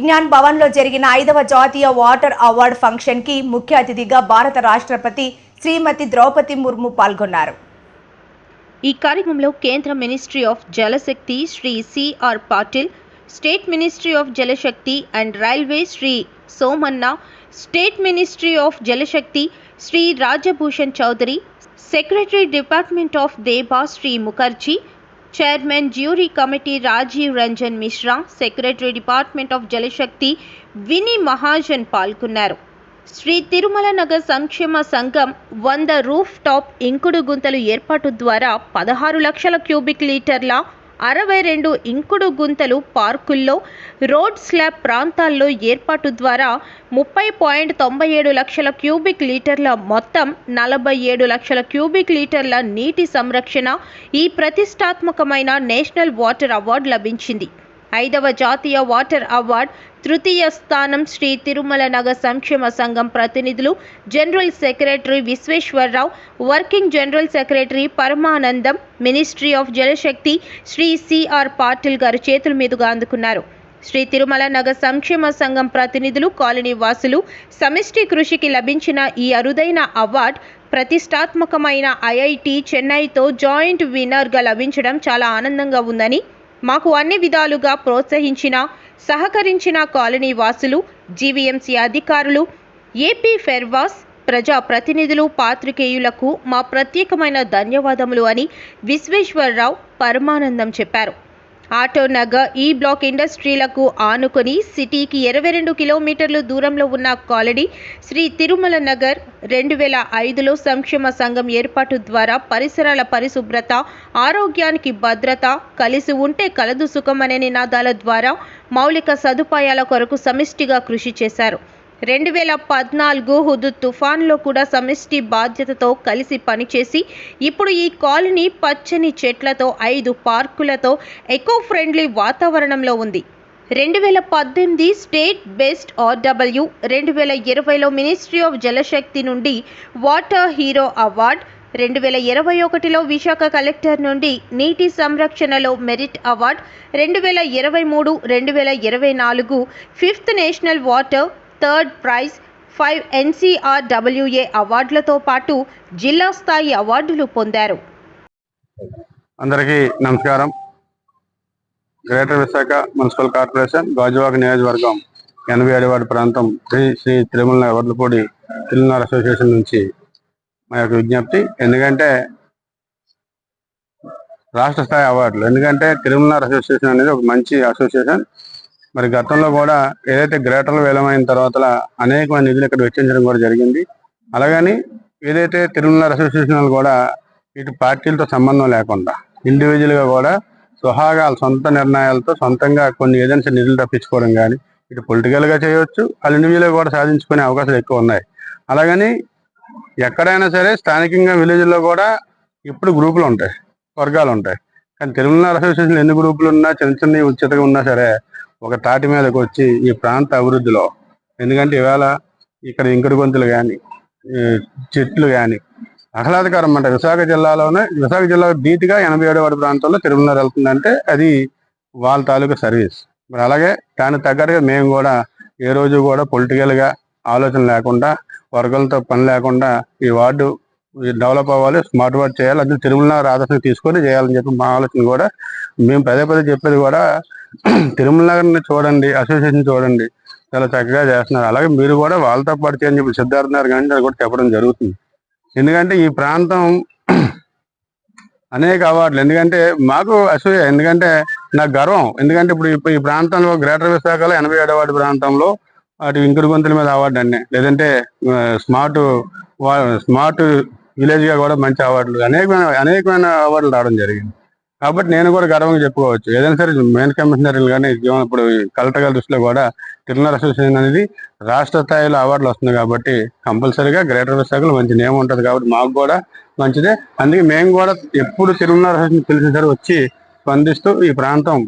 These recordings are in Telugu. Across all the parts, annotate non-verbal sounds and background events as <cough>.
విజ్ఞాన్ భవన్లో జరిగిన ఐదవ జాతీయ వాటర్ అవార్డు ఫంక్షన్కి ముఖ్య అతిథిగా భారత రాష్ట్రపతి శ్రీమతి ద్రౌపది ముర్ము పాల్గొన్నారు. ఈ కార్యక్రమంలో కేంద్ర ministry of Jal Shakti Shri C R Patil state ministry of Jal Shakti and railway Shri Somanna state ministry of Jal Shakti Shri Raj Bhushan Chaudhary secretary department of Debashree Mukherjee chairman jury committee Rajiv Ranjan Mishra secretary department of Jal Shakti Vini Mahajan పాల్గొన్నారు. శ్రీ తిరుమల నగర్ సంక్షేమ సంఘం వంద రూఫ్ టాప్ ఇంకుడు గుంతలు ఏర్పాటు ద్వారా పదహారు లక్షల క్యూబిక్ లీటర్ల అరవై రెండు ఇంకుడు గుంతలు పార్కుల్లో రోడ్ స్లాబ్ ప్రాంతాల్లో ఏర్పాటు ద్వారా ముప్పై పాయింట్ తొంభై ఏడు లక్షల క్యూబిక్ లీటర్ల మొత్తం నలభై ఏడు లక్షల క్యూబిక్ లీటర్ల నీటి సంరక్షణ ఈ ప్రతిష్టాత్మకమైన నేషనల్ వాటర్ అవార్డు లభించింది. ఐదవ జాతీయ వాటర్ అవార్డ్ తృతీయ స్థానం శ్రీ తిరుమల నగర సంక్షేమ సంఘం ప్రతినిధులు general secretary Visweswara Rao working general secretary Paramanandam ministry of Jal Shakti Shri C R Patil గారు చేతుల మీదుగా అందుకున్నారు. శ్రీ తిరుమల నగర సంక్షేమ సంఘం ప్రతినిధులు కాలనీ వాసులు సమిష్టి కృషికి లభించిన ఈ అరుదైన అవార్డ్ ప్రతిష్టాత్మకమైన ఐఐటి చెన్నైతో జాయింట్ విన్నర్గా లభించడం చాలా ఆనందంగా ఉందని మాకు అన్ని విధాలుగా ప్రోత్సహించిన సహకరించిన కాలనీ వాసులు జీవీఎంసీ అధికారులు ఏపీ ఫెర్వాస్ ప్రజా ప్రతినిధులు పాత్రికేయులకు మా ప్రత్యేకమైన ధన్యవాదములు అని విశ్వేశ్వరరావు పరమానందం చెప్పారు. ఆటో నగర్ ఈ బ్లాక్ ఇండస్ట్రీలకు ఆనుకొని సిటీకి ఇరవై రెండు కిలోమీటర్లు దూరంలో ఉన్న కాలనీ శ్రీ తిరుమల నగర్ రెండు వేల ఐదులో సంక్షేమ సంఘం ఏర్పాటు ద్వారా పరిసరాల పరిశుభ్రత ఆరోగ్యానికి భద్రత కలిసి ఉంటే కలదు సుఖం అనే నినాదాల ద్వారా మౌలిక సదుపాయాల కొరకు సమిష్టిగా కృషి చేశారు. రెండు వేల పద్నాలుగు హుదు తుఫాన్లో కూడా సమిష్టి బాధ్యతతో కలిసి పనిచేసి ఇప్పుడు ఈ కాలనీ పచ్చని చెట్లతో ఐదు పార్కులతో ఎకో ఫ్రెండ్లీ వాతావరణంలో ఉంది. రెండు వేల పద్దెనిమిది స్టేట్ బెస్ట్ ఆర్డబ్ల్యూ రెండు వేల ఇరవైలో మినిస్ట్రీ ఆఫ్ జలశక్తి నుండి వాటర్ హీరో అవార్డ్ రెండు వేల ఇరవై ఒకటిలో విశాఖ కలెక్టర్ నుండి నీటి సంరక్షణలో మెరిట్ అవార్డ్ రెండు వేల ఇరవై మూడు రెండు వేల ఇరవై నాలుగు fifth national water third prize. Five N C R W A అవార్డులతో పాటు జిల్లా స్థాయి అవార్డులు పొందారు. అందరికీ నమస్కారం. Greater Visakha municipal corporation Gajuwaka నియోజకవర్గం ఎనభై ఏడు ప్రాంతం శ్రీ శ్రీ తిరుమల వడ్లపూడి తిరుమల అసోసియేషన్ నుంచి మా యొక్క విజ్ఞప్తి. ఎందుకంటే రాష్ట్ర స్థాయి అవార్డులు. ఎందుకంటే తిరుమల అసోసియేషన్ అనేది ఒక మంచి అసోసియేషన్. మరి గతంలో కూడా ఏదైతే గ్రేటర్లు వేలమైన తర్వాత అనేకమైన నిధులు ఇక్కడ వెచ్చించడం కూడా జరిగింది. అలాగని ఏదైతే తిరుమల అసోసియేషన్లు కూడా ఇటు పార్టీలతో సంబంధం లేకుండా ఇండివిజువల్గా కూడా స్వహాగా సొంత నిర్ణయాలతో సొంతంగా కొన్ని ఏజెన్సీ నిధులు తప్పించుకోవడం కానీ ఇటు పొలిటికల్గా చేయవచ్చు వాళ్ళు ఇండివిజువల్గా కూడా సాధించుకునే అవకాశాలు ఎక్కువ ఉన్నాయి. అలాగని ఎక్కడైనా సరే స్థానికంగా విలేజ్లో కూడా ఇప్పుడు గ్రూపులు ఉంటాయి వర్గాలు ఉంటాయి. కానీ తిరుమల అసోసియేషన్ ఎన్ని గ్రూపులు ఉన్నా చిన్న చిన్న ఉచితగా ఉన్నా సరే ఒక తాటి మీదకి వచ్చి ఈ ప్రాంత అభివృద్ధిలో. ఎందుకంటే ఇవాళ ఇక్కడ ఇంకుడు గొంతులు కానీ చెట్లు కానీ ఆహ్లాదకరం అంట. విశాఖ జిల్లాలోనే విశాఖ జిల్లా ధీటుగా ఎనభై ఏడు వాడి ప్రాంతంలో తిరుమల వెళ్తుందంటే అది వాళ్ళ తాలూకా సర్వీస్. మరి అలాగే దానికి తగ్గట్టుగా మేము కూడా ఏ రోజు కూడా పొలిటికల్గా ఆలోచన లేకుండా వర్గాలతో పని లేకుండా ఈ వార్డు డెవలప్ అవ్వాలి స్మార్ట్ వర్క్ చేయాలి అందులో తిరుమల ఆదర్శం తీసుకొని చేయాలని చెప్పి మా ఆలోచన కూడా. మేము పదే పదే చెప్పేది కూడా <clears throat> తిరుమలనగర్ని చూడండి అసోసియేషన్ చూడండి చాలా చక్కగా చేస్తున్నారు. అలాగే మీరు కూడా వాళ్ళతో పాటు చేయని చెప్పి సిద్ధార్థ గారు కానీ అది కూడా చెప్పడం జరుగుతుంది. ఎందుకంటే ఈ ప్రాంతం <clears throat> అనేక అవార్డులు. ఎందుకంటే మాకు అసూయ ఎందుకంటే నాకు గర్వం. ఎందుకంటే ఇప్పుడు ఇప్పుడు ఈ ప్రాంతంలో గ్రేటర్ విశాఖలో ఎనభై ఏడు అవార్డు ప్రాంతంలో అటు ఇంకుడు గొంతుల మీద అవార్డు అన్నీ. లేదంటే స్మార్ట్ స్మార్ట్ విలేజ్గా కూడా మంచి అవార్డులు అనేకమైన అనేకమైన అవార్డులు రావడం జరిగింది. కాబట్టి నేను కూడా గర్వంగా చెప్పుకోవచ్చు. ఏదైనా సరే మెయిన్ కమిషనర్ కానీ ఇప్పుడు కలెక్టర్ గారి దృష్టిలో కూడా తిరుమల అసోసియేషన్ అనేది రాష్ట్ర స్థాయిలో అవార్డులు వస్తుంది కాబట్టి కంపల్సరీగా గ్రేటర్ విశాఖలో మంచి నేమ్ ఉంటుంది కాబట్టి మాకు కూడా మంచిదే. అందుకే మేము కూడా ఎప్పుడు తిరుమల అసోసియేషన్ తెలిసిన సరే వచ్చి స్పందిస్తూ ఈ ప్రాంతం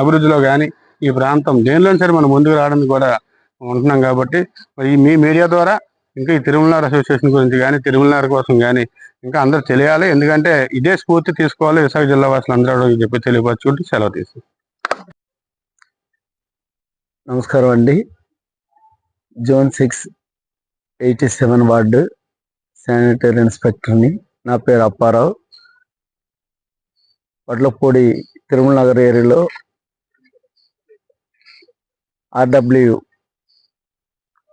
అభివృద్ధిలో కానీ ఈ ప్రాంతం దేనిలో సరే మనం ముందుకు రావడానికి కూడా ఉంటున్నాం కాబట్టి ఈ మీ మీడియా ద్వారా ఇంకా ఈ తిరుమల అసోసియేషన్ గురించి కానీ తిరుమల కోసం కానీ ఇంకా అందరూ తెలియాలి. ఎందుకంటే ఇదే స్ఫూర్తి తీసుకోవాలి విశాఖ జిల్లా వాసులు అందరూ చెప్పి తెలియపరచుకుంటూ సెలవు తీసు నమస్కారం అండి. Zone six eighty seven ward sanitary ఇన్స్పెక్టర్ని నా పేరు అప్పారావు. వడ్లపూడి తిరుమల నగర్ ఏరియాలో ఆర్డబ్ల్యూ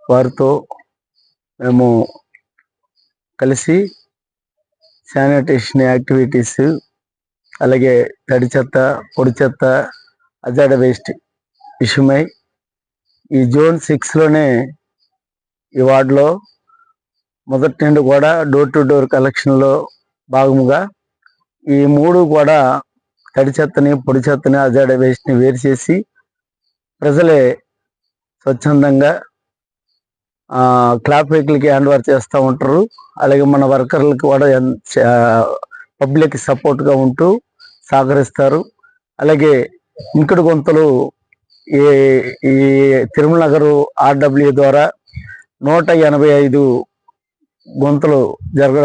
వారితో మేము కలిసి శానిటేషన్ యాక్టివిటీస్ అలాగే తడి చెత్త పొడి చెత్త అజాడ వేస్ట్ విషయమై ఈ జోన్ సిక్స్లోనే ఈ వార్డులో మొదటి నుండి కూడా డోర్ టు డోర్ కలెక్షన్లో భాగముగా ఈ మూడు కూడా తడి చెత్తని పొడి చెత్తని అజాడ వేస్ట్ని వేరు చేసి ప్రజలే స్వచ్ఛందంగా క్లాప్ వెహికల్కి హ్యాండ్ ఓవర్ చేస్తూ ఉంటారు. అలాగే మన వర్కర్లకు కూడా పబ్లిక్ సపోర్ట్గా ఉంటూ సహకరిస్తారు. అలాగే ఇంకుడు గుంతలు ఈ ఈ తిరుమల నగరు ఆర్డబ్ల్యూ ద్వారా నూట ఎనభై ఐదు గుంతలు జరగ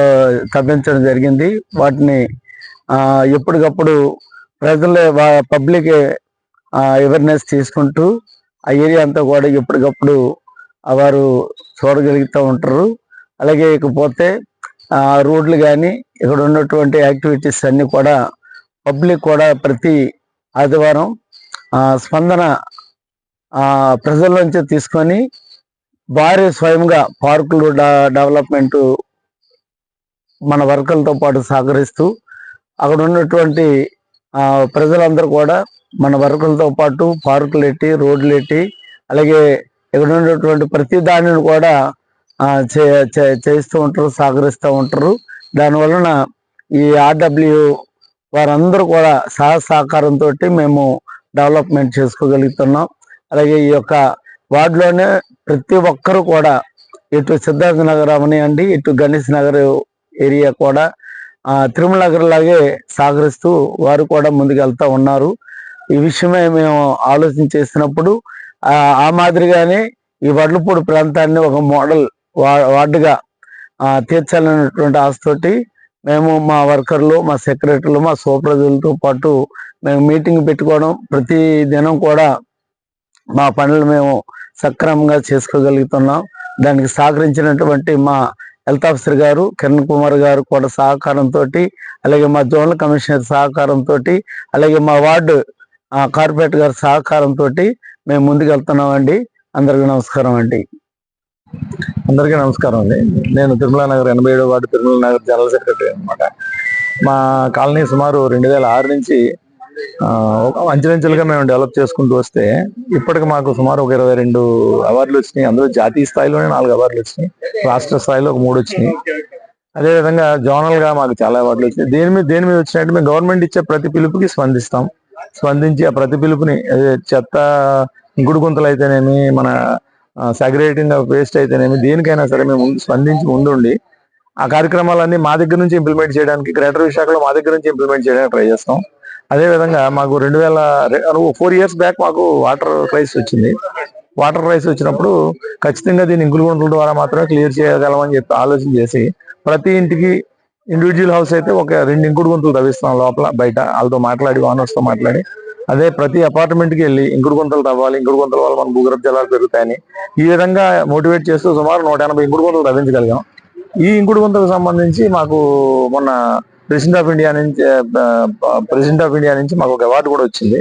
తగ్గించడం జరిగింది. వాటిని ఎప్పటికప్పుడు ప్రజలే పబ్లిక్ అవేర్నెస్ తీసుకుంటూ ఆ ఏరియా అంతా కూడా ఎప్పటికప్పుడు వారు చూడగలుగుతూ ఉంటారు. అలాగే ఇకపోతే ఆ రోడ్లు కానీ ఇక్కడ ఉన్నటువంటి యాక్టివిటీస్ అన్నీ కూడా పబ్లిక్ కూడా ప్రతి ఆదివారం ఆ స్పందన ప్రజల్లోంచి ప్రజల నుంచి తీసుకొని వారే స్వయంగా పార్కులు డెవలప్మెంట్ మన వర్కర్లతో పాటు సహకరిస్తూ అక్కడ ఉన్నటువంటి ప్రజలందరూ కూడా మన వర్కర్లతో పాటు పార్కులు ఎట్టి రోడ్లు ఎట్టి అలాగే ఇక్కడ ఉన్నటువంటి ప్రతి దానిని కూడా చే- చే- చేస్తూ ఉంటారు సహకరిస్తూ ఉంటారు. దాని వలన ఈ ఆర్డబ్ల్యూ వారందరూ కూడా సహ సహకారంతో మేము డెవలప్మెంట్ చేసుకోగలుగుతున్నాం. అలాగే ఈ యొక్క వార్డులోనే ప్రతి ఒక్కరు కూడా ఇటు సిద్ధార్థ నగర్ అవనియండి ఇటు గణేష్ నగర్ ఏరియా కూడా తిరుమల నగర్ లాగే సహకరిస్తూ వారు కూడా ముందుకెళ్తూ ఉన్నారు. ఈ విషయమై మేము ఆలోచన చేసినప్పుడు ఆ మాదిరిగానే ఈ వడ్లపూడి ప్రాంతాన్ని ఒక మోడల్ వా- వార్డుగా తీర్చాలనేటువంటి ఆశతోటి మేము మా వర్కర్లు మా సెక్రటరీలు మా సూపర్వైజర్లతో పాటు మేము మీటింగ్ పెట్టుకోవడం ప్రతి దినం కూడా మా పనులు మేము సక్రమంగా చేసుకోగలుగుతున్నాం. దానికి సహకరించినటువంటి మా హెల్త్ ఆఫీసర్ గారు కిరణ్ కుమార్ గారు కూడా సహకారంతో అలాగే మా జోనల్ కమిషనర్ సహకారంతో అలాగే మా వార్డు కార్పొరేట్ గారు గారి సహకారంతో మేము ముందుకు వెళ్తున్నామండి. అందరికీ నమస్కారం అండి. అందరికీ నమస్కారం అండి. నేను తిరుమల నగర్ ఎనభై ఏడో ward Tirumala Nagar general secretary అనమాట మా కాలనీ సుమారు రెండు వేల ఆరు నుంచి ఒక అంచెలంచెలుగా మేము డెవలప్ చేసుకుంటూ వస్తే ఇప్పటికి మాకు సుమారు ఒక ఇరవై రెండు అవార్డులు వచ్చినాయి. అందులో జాతీయ స్థాయిలోనే నాలుగు అవార్డులు వచ్చినాయి. రాష్ట్ర స్థాయిలో ఒక మూడు వచ్చినాయి. అదేవిధంగా జోనల్గా మాకు చాలా అవార్డులు వచ్చినాయి. దేని మీద దేని మీద వచ్చినట్టు మేము గవర్నమెంట్ ఇచ్చే ప్రతి పిలుపుకి స్పందిస్తాం. స్పందించి ఆ ప్రతి పిలుపుని చెత్త ఇంకుడు గుంతలు అయితేనేమి మన సాగ్రేటింగ్ వేస్ట్ అయితేనేమి దేనికైనా సరే మేము స్పందించి ముందుండి ఆ కార్యక్రమాలన్నీ మా దగ్గర నుంచి ఇంప్లిమెంట్ చేయడానికి గ్రేటర్ విశాఖలో మా దగ్గర నుంచి ఇంప్లిమెంట్ చేయడానికి ట్రై చేస్తాం. అదే విధంగా మాకు రెండు వేల ఫోర్ ఇయర్స్ బ్యాక్ మాకు వాటర్ క్రైసిస్ వచ్చింది. వాటర్ క్రైసిస్ వచ్చినప్పుడు ఖచ్చితంగా దీన్ని ఇంకులు గుంటల ద్వారా మాత్రమే క్లియర్ చేయగలమని చెప్పి ఆలోచన చేసి ప్రతి ఇంటికి ఇండివిజువల్ హౌస్ అయితే ఒక రెండు ఇంకుడు గుంతలు తవ్విస్తాం లోపల బయట. వాళ్ళతో మాట్లాడి ఓనర్స్తో మాట్లాడి. అదే ప్రతి అపార్ట్మెంట్కి వెళ్ళి ఇంకుడు గుంతలు తవ్వాలి ఇంకుడు గుంతల వల్ల మన భూగర్భ జలాలు పెరుగుతాయని ఈ విధంగా మోటివేట్ చేస్తూ సుమారు నూట ఎనభై ఇంకుడు గుంతలు తవ్వించగలిగాం. ఈ ఇంకుడు గుంతలకు సంబంధించి మాకు మొన్న ప్రెసిడెంట్ ఆఫ్ ఇండియా నుంచి ప్రెసిడెంట్ ఆఫ్ ఇండియా నుంచి మాకు ఒక అవార్డు కూడా వచ్చింది.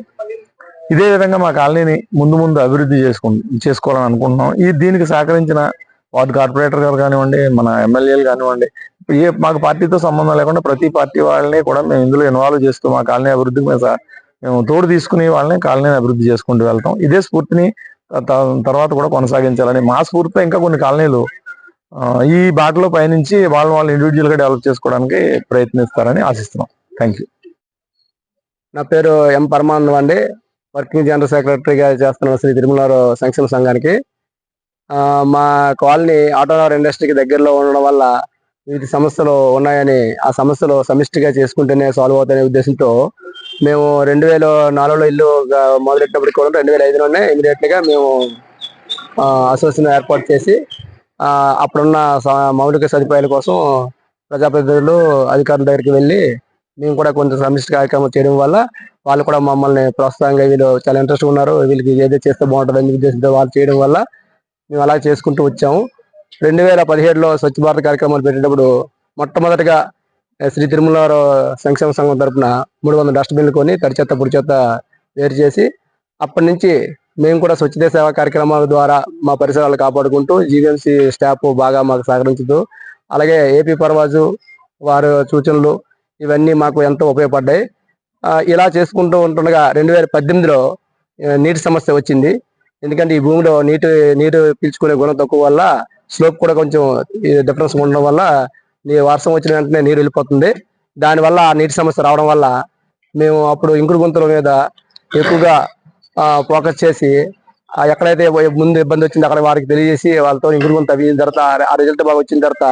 ఇదే విధంగా మా కాలనీని ముందు ముందు అభివృద్ధి చేసుకు చేసుకోవాలని అనుకుంటున్నాం. ఈ దీనికి సహకరించిన వార్డు కార్పొరేటర్ గారు కానివ్వండి మన ఎమ్మెల్యేలు కానివ్వండి ఏ మాకు పార్టీతో సంబంధం లేకుండా ప్రతి పార్టీ వాళ్ళని కూడా మేము ఇందులో ఇన్వాల్వ్ చేస్తూ మా కాలనీ అభివృద్ధికి మేము మేము తోడు తీసుకుని వాళ్ళని కాలనీని అభివృద్ధి చేసుకుంటూ వెళ్తాం. ఇదే స్ఫూర్తిని తర్వాత కూడా కొనసాగించాలని మా స్ఫూర్తితో ఇంకా కొన్ని కాలనీలు ఈ బాటలో పయనించి వాళ్ళని వాళ్ళు ఇండివిజువల్గా డెవలప్ చేసుకోవడానికి ప్రయత్నిస్తారని ఆశిస్తున్నాం. థ్యాంక్ యూ నా పేరు ఎం పరమానందం అండి. వర్కింగ్ జనరల్ సెక్రటరీగా చేస్తున్న శ్రీ తిరుమల సంక్షేమ సంఘానికి. మా కాలనీ ఆటోనవర్ ఇండస్ట్రీకి దగ్గరలో ఉండడం వల్ల వివిధ సమస్యలు ఉన్నాయని ఆ సమస్యలు సమిష్టిగా చేసుకుంటేనే సాల్వ్ అవుతాయనే ఉద్దేశంతో మేము రెండు వేల నాలుగులో ఇల్లు గా- మొదలెట్టినప్పటికి కూడా రెండు వేల ఐదులోనే ఇమీడియట్గా మేము అసోసియేషన్ ఏర్పాటు చేసి అప్పుడున్న స- మౌలిక సదుపాయాల కోసం ప్రజాప్రతినిధులు అధికారుల దగ్గరికి వెళ్ళి మేము కూడా కొంత సమిష్టి కార్యక్రమం చేయడం వల్ల వాళ్ళు కూడా మమ్మల్ని ప్రోత్సాహంగా వీళ్ళు చాలా ఇంట్రెస్ట్ ఉన్నారు. వీళ్ళకి ఏదో చేస్తే బాగుంటుంది అని ఉద్దేశంతో వాళ్ళు చేయడం వల్ల మేము అలా చేసుకుంటూ వచ్చాము. రెండు వేల పదిహేడులో స్వచ్ఛ భారత్ కార్యక్రమాలు పెట్టేటప్పుడు మొట్టమొదటిగా శ్రీ తిరుమల సంక్షేమ సంఘం తరఫున మూడు వందల డస్ట్బిన్లు కొని తడి చెత్త పొడి చెత్త వేరు చేసి అప్పటి నుంచి మేము కూడా స్వచ్ఛత సేవా కార్యక్రమాల ద్వారా మా పరిసరాలు కాపాడుకుంటూ జీవీఎంసీ స్టాఫ్ బాగా మాకు సహకరించుతూ అలాగే ఏపీ పర్వాజు వారి సూచనలు ఇవన్నీ మాకు ఎంతో ఉపయోగపడ్డాయి. ఇలా చేసుకుంటూ ఉంటుండగా రెండు వేల పద్దెనిమిదిలో నీటి సమస్య వచ్చింది. ఎందుకంటే ఈ భూమిలో నీటి నీరు పీల్చుకునే గుణం తక్కువ వల్ల స్లోప్ కూడా కొంచెం డిఫరెన్స్ ఉండడం వల్ల వర్షం వచ్చిన వెంటనే నీరు వెళ్ళిపోతుంది. దానివల్ల ఆ నీటి సమస్య రావడం వల్ల మేము అప్పుడు ఇంకుడు గుంతల మీద ఎక్కువగా ఫోకస్ చేసి ఎక్కడైతే ముందు ఇబ్బంది వచ్చిందో అక్కడ వారికి తెలియజేసి వాళ్ళతో ఇంకుడు గుంత తర్వాత ఆ- రిజల్ట్ బాగా వచ్చిన తర్వాత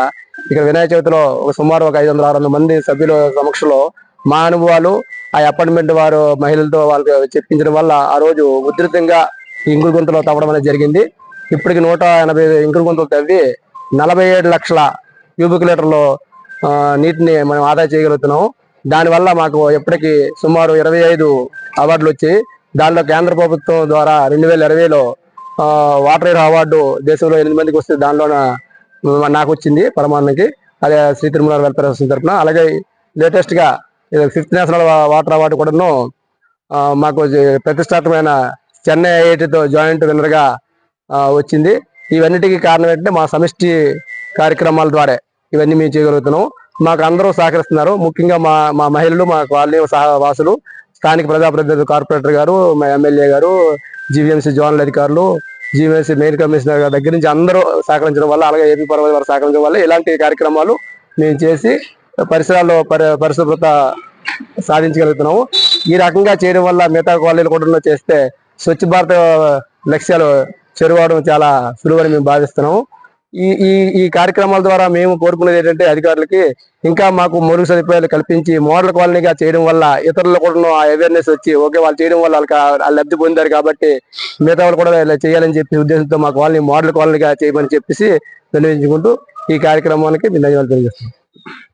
ఇక్కడ వినాయక చవితిలో ఒక సుమారు ఒక ఐదు వందల ఆరు వందల మంది సభ్యుల సమక్షంలో మా అనుభవాలు ఆ అపార్ట్మెంట్ వారు మహిళలతో వాళ్ళకి చెప్పించడం వల్ల ఆ రోజు ఉధృతంగా ఈ ఇంకుడు గుంతలో తవ్వడం అనేది జరిగింది. ఇప్పటికి నూట ఎనభై ఇంకుడు గుంతలు తవ్వి నలభై ఏడు లక్షల క్యూబిక్ లీటర్లు నీటిని మనం ఆదా చేయగలుగుతున్నాం దానివల్ల మాకు ఎప్పటికీ సుమారు ఇరవై ఐదు అవార్డులు వచ్చాయి దానిలో కేంద్ర ప్రభుత్వం ద్వారా రెండు వేల ఇరవైలో వాటర్ ఎయిర్ అవార్డు దేశంలో ఎనిమిది మందికి వస్తే దానిలో నాకు వచ్చింది పరమాన్నకి. అదే శ్రీ తిరుమల వెల్ఫేర్ అసోసియేషన్ తరఫున. అలాగే లేటెస్ట్గా ఫిఫ్త్ నేషనల్ వాటర్ అవార్డు కూడాను మాకు జ- ప్రతిష్టాత్మకమైన చెన్నై ఐఐటితో జాయింట్ విన్నర్గా వచ్చింది. ఇవన్నిటికీ కారణం ఏంటంటే మా సమిష్టి కార్యక్రమాల ద్వారా ఇవన్నీ మేము చేయగలుగుతున్నాం మాకు అందరూ సహకరిస్తున్నారు. ముఖ్యంగా మా మా మహిళలు మా కాలనీ సహవాసులు స్థానిక ప్రజాప్రతినిధులు కార్పొరేటర్ గారు మా ఎమ్మెల్యే గారు జీవీఎంసీ జోనల్ అధికారులు జీవీఎంసీ మెయిన్ కమిషనర్ గారి దగ్గర నుంచి అందరూ సహకరించడం వల్ల అలాగే ఏపీ పర్వత వారు సహకరించడం వల్ల ఇలాంటి కార్యక్రమాలు మేము చేసి పరిసరాల్లో పరి పరిశుభ్రత సాధించగలుగుతున్నాము. ఈ రకంగా చేయడం వల్ల మిగతా కాలనీలు కూడా చేస్తే స్వచ్ఛ భారత్ లక్ష్యాలు చేరువడం చాలా సులువని మేము భావిస్తున్నాము. ఈ ఈ ఈ కార్యక్రమాల ద్వారా మేము కోరుకునేది ఏంటంటే అధికారులకి ఇంకా మాకు మురుగు సదుపాయాలు కల్పించి మోడల్ కాలనీగా చేయడం వల్ల ఇతరులు కూడా ఆ అవేర్నెస్ వచ్చి ఓకే వాళ్ళు చేయడం వల్ల వాళ్ళకి లబ్ధి పొందారు కాబట్టి మిగతా వాళ్ళు కూడా ఇలా చేయాలని చెప్పి ఉద్దేశంతో మా కాలనీ మోడల్ కాలనీగా చేయమని చెప్పేసి వినియోగించుకుంటూ ఈ కార్యక్రమానికి మేము ధన్యవాదాలు తెలియజేస్తున్నాం.